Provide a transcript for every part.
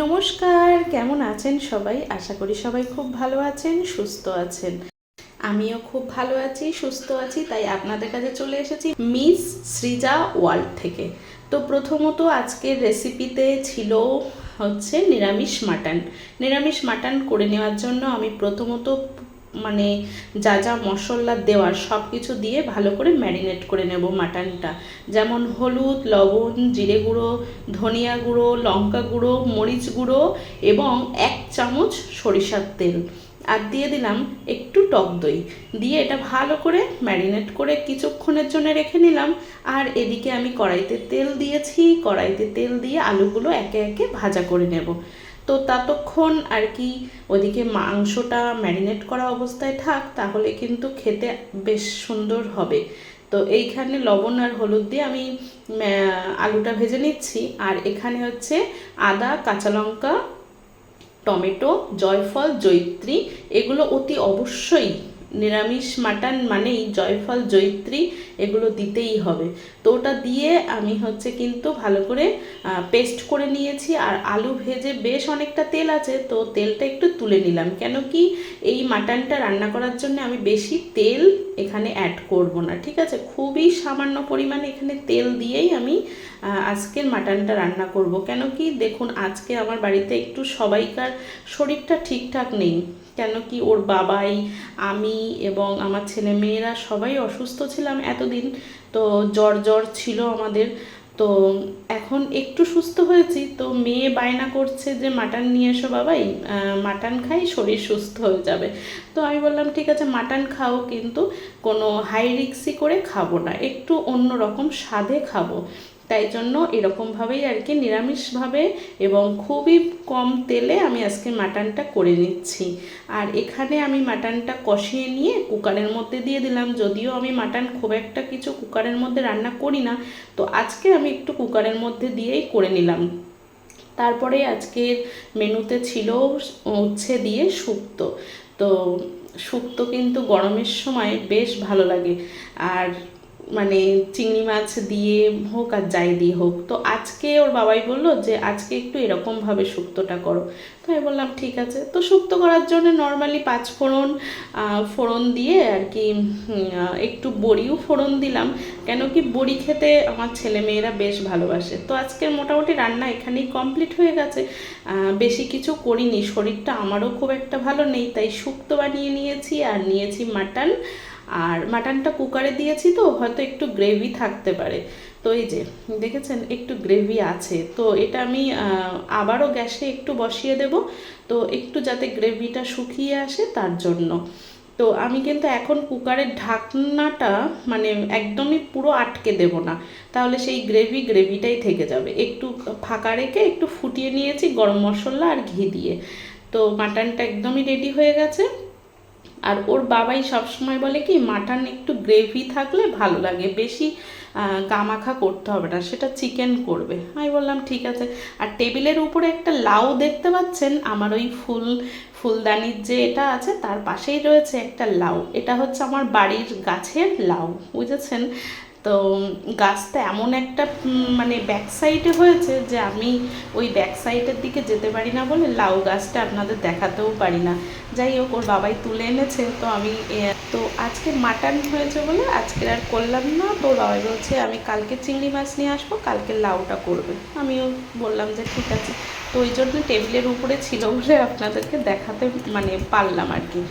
নমস্কার, কেমন আছেন সবাই? আশা করি সবাই খুব ভালো আছেন, সুস্থ আছেন। আমিও খুব ভালো আছি, সুস্থ আছি, তাই আপনাদের কাছে চলে এসেছি মিস সৃজা ওয়ার্ল্ড থেকে। তো প্রথমত আজকের রেসিপিতে ছিল হচ্ছে নিরামিষ মাটন। নিরামিষ মাটন করে নেওয়ার জন্য আমি প্রথমত মানে যা যা মশলা দেওয়ার সব কিছু দিয়ে ভালো করে ম্যারিনেট করে নেব মাটনটা। যেমন হলুদ, লবণ, জিরে গুঁড়ো, ধনিয়া গুঁড়ো, লঙ্কা গুঁড়ো, মরিচ গুঁড়ো এবং এক চামচ সরিষার তেল। আর দিয়ে দিলাম একটু টক দই। দিয়ে এটা ভালো করে ম্যারিনেট করে কিছুক্ষণের জন্য রেখে নিলাম। আর এদিকে আমি কড়াইতে তেল দিয়েছি। কড়াইতে তেল দিয়ে আলুগুলো একে একে ভাজা করে নেব। তো ততক্ষণ আর কি ওদিকে মাংসটা ম্যারিনেট করা অবস্থায় থাক, তাহলে কিন্তু খেতে বেশ সুন্দর হবে। তো এইখানে লবণ আর হলুদ দিয়ে আমি আলুটা ভেজে নিচ্ছি। আর এখানে হচ্ছে আদা, কাঁচা লঙ্কা, টমেটো, জয়ফল জৈত্রী এগুলো অতি অবশ্যই নিরামিষ মাটন মানেই জয়ফল জৈত্রী এগুলো দিতেই হবে। তো ওটা দিয়ে আমি হচ্ছে কিন্তু ভালো করে পেস্ট করে নিয়েছি। আর আলু ভেজে বেশ অনেকটা তেল আছে, তো তেলটা একটু তুলে নিলাম। কেন কি এই মাটনটা রান্না করার জন্য আমি বেশি তেল এখানে অ্যাড করব না, ঠিক আছে? খুবই সামান্য পরিমাণে এখানে তেল দিয়েই আমি আজকের মাটনটা রান্না করব। কেন কি দেখুন, আজকে আমার বাড়িতে একটু সবাইকার শরীরটা ঠিকঠাক নেই। কেন কি ওর বাবাই, আমি এবং আমার ছেলে মেয়েরা সবাই অসুস্থ ছিলাম এতদিন। তো জ্বর জ্বর ছিল আমাদের। তো এখন একটু সুস্থ হয়েছি। তো মেয়ে বায়না করছে যে, মাটন নিয়ে এসো বাবাই। মাটন খাই, শরীর সুস্থ হয়ে যাবে। তো আমি বললাম, ঠিক আছে, মাটন খাও, কিন্তু কোনো হাই রিক্সি করে খাব না। একটু অন্য রকম স্বাদে খাব। তাই জন্য এরকমভাবেই আর কি নিরামিষভাবে এবং খুবই কম তেলে আমি আজকে মাটনটা করে নিচ্ছি। আর এখানে আমি মাটনটা কষিয়ে নিয়ে কুকারের মধ্যে দিয়ে দিলাম। যদিও আমি মাটন খুব একটা কিছু কুকারের মধ্যে রান্না করি না, তো আজকে আমি একটু কুকারের মধ্যে দিয়েই করে নিলাম। তারপরে আজকের মেনুতে ছিল উচ্ছে দিয়ে শুক্তো। তো শুক্তো কিন্তু গরমের সময় বেশ ভালো লাগে। আর মানে চিংড়ি মাছ দিয়ে হোক আর যাই দিয়ে হোক, তো আজকে ওর বাবাই বলল যে আজকে একটু এরকমভাবে শুক্তোটা করো। তো আমি বললাম, ঠিক আছে। তো শুক্তো করার জন্য নর্মালি পাঁচ ফোড়ন ফোড়ন দিয়ে আর কি একটু বড়িও ফোড়ন দিলাম। কেন কি বড়ি খেতে আমার ছেলে মেয়েরা বেশ ভালোবাসে। তো আজকের মোটামুটি রান্না এখানেই কমপ্লিট হয়ে গেছে। বেশি কিছু করিনি। শরীরটা আমারও খুব একটা ভালো নেই, তাই শুক্তো বানিয়ে নিয়েছি আর নিয়েছি মাটন। আর মাটনটা কুকারে দিয়েছি তো, হয়তো একটু গ্রেভি থাকতে পারে। তো এই যে, দেখেছেন একটু গ্রেভি আছে। তো এটা আমি আবারও গ্যাসে একটু বসিয়ে দেব। তো একটু যাতে গ্রেভিটা শুকিয়ে আসে তার জন্য। তো আমি কিন্তু এখন কুকারের ঢাকনাটা মানে একদমই পুরো আটকে দেব না। তাহলে সেই গ্রেভি গ্রেভিটাই থেকে যাবে। একটু ফাঁকা রেখে একটু ফুটিয়ে নিয়েছি গরম মশলা আর ঘি দিয়ে। তো মাটনটা একদমই রেডি হয়ে গেছে। আর ওর বাবাই সবসময় বলে কি, মাটন একটু গ্রেভি থাকলে ভালো লাগে, বেশি গামাখা করতে হবে না, সেটা চিকেন করবে। আমি বললাম, ঠিক আছে। আর টেবিলের উপরে একটা লাউ দেখতে পাচ্ছেন? আমার ওই ফুল, ফুলদানির যে এটা আছে, তার পাশেই রয়েছে একটা লাউ। এটা হচ্ছে আমার বাড়ির গাছের লাউ, বুঝেছেন? তো গাছটা এমন একটা মানে ব্যাক সাইডে হয়েছে যে আমি ওই ব্যাক সাইডের দিকে যেতে পারি না বলে লাউ গাছটা আপনাদের দেখাতেও পারি না। যাই হোক ওর বাবাই তুলে এনেছে তো আমি তো আজকে মাটন হয়েছে বলে আজকের আর করলাম না। তো বাবাই বলছে আমি কালকে চিংড়ি মাছ নিয়ে আসব কালকে লাউটা করবে। আমিও বললাম যে ঠিক আছে। তো ওই জন্য টেবিলের উপরে ছিল বলে আপনাদেরকে দেখাতে মানে পারলাম আর কি।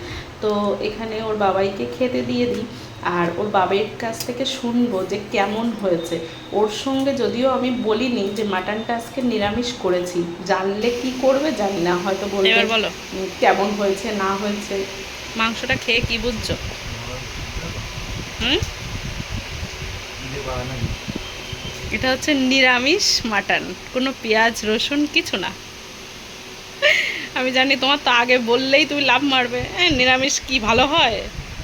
তো এখানে ওর বাবাইকে খেতে দিয়ে দিই। আর ওর বাবার কাছ থেকে শুনব যে কেমন হয়েছে। ওর সঙ্গে যদিও আমি বলিনি যে মাটনটা আজকে নিরামিষ করেছি। জানলে কি করবে জানি না হয়তো বলবে বলো। কেমন হয়েছে না হয়েছে? মাংসটা খেয়ে কি বুঝছ? হুম? এটা হচ্ছে নিরামিষ মাটন। কোনো পেঁয়াজ, রসুন, কিছু না। আমি জানি তোমার তো আগে বললেই তুমি লাভ মারবে। হ্যাঁ নিরামিষ কি ভালো হয়?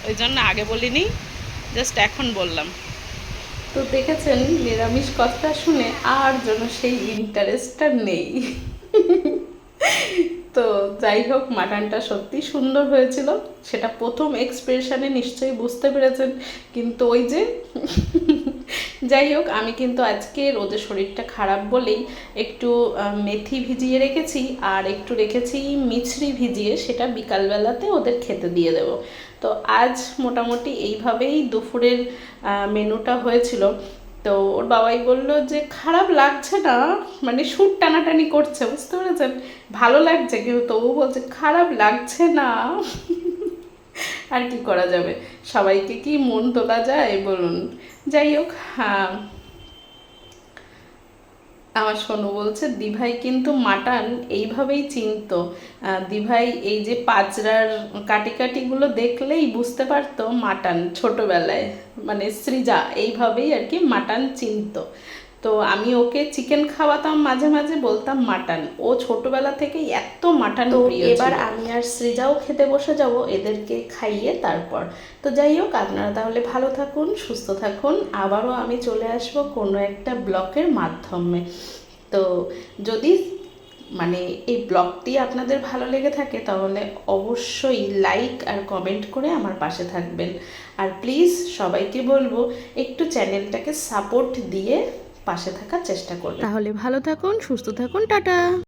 ওই জন্য আগে বলিনি জাস্ট এখন বললাম। তো দেখেছেন, নিরামিষ কথাটা শুনে আর যেন সেই ইন্টারেস্টটা নেই। যাই হোক, মাটনটা সত্যি সুন্দর হয়েছিল। সেটা প্রথম এক্সপ্রেশনে নিশ্চয়ই বুঝতে পেরেছেন, কিন্তু ওই যে যাই হোক, আমি কিন্তু আজকে রোদে শরীরটা খারাপ বলেই একটু মেথি ভিজিয়ে রেখেছি আর একটু রেখেছি মিছরি ভিজিয়ে, সেটা বিকালবেলাতে ওদের খেতে দিয়ে দেবো। তো আজ মোটামুটি এইভাবেই দুপুরের মেনুটা হয়েছিল। তো ওর বাবাই বলল যে, খারাপ লাগছে না মানে সুর টানাটানি করছে, বুঝতে পেরেছেন? ভালো লাগছে, কিন্তু তবু বলছে, খারাপ লাগছে না। আর কি করা যাবে? সবাইকে কি মন তোলা যায়? বলুন। যাই হোক হ্যাঁ। আমার সোনু বলছে, দিভাই কিন্তু মাটান এইভাবেই চিনত। দিভাই এই যে পাঁচরার কাটি কাটিগুলো দেখলেই বুঝতে পারতো মাটান ছোটবেলায়। মানে সৃজা, এইভাবেই আর কি মাটান চিনতো। তো আমি ওকে চিকেন খাওয়াতাম মাঝে মাঝে বলতাম মাটন ও ছোটবেলা থেকে এত মাটন তো এবার আমি আর সৃজাও খেতে বসে যাব এদেরকে খাইয়ে তারপর। তো যাই হোক আপনারা তাহলে ভালো থাকুন সুস্থ থাকুন। আবারও আমি চলে আসব কোনো একটা ব্লকের মাধ্যমে। তো যদি মানে এই ব্লগটি আপনাদের ভালো লেগে থাকে তাহলে অবশ্যই লাইক আর কমেন্ট করে আমার পাশে থাকবেন। আর প্লিজ সবাইকে বলব একটু চ্যানেলটাকে সাপোর্ট দিয়ে পাশে থাকার চেষ্টা করবেন তাহলে ভালো থাকুন সুস্থ থাকুন টাটা।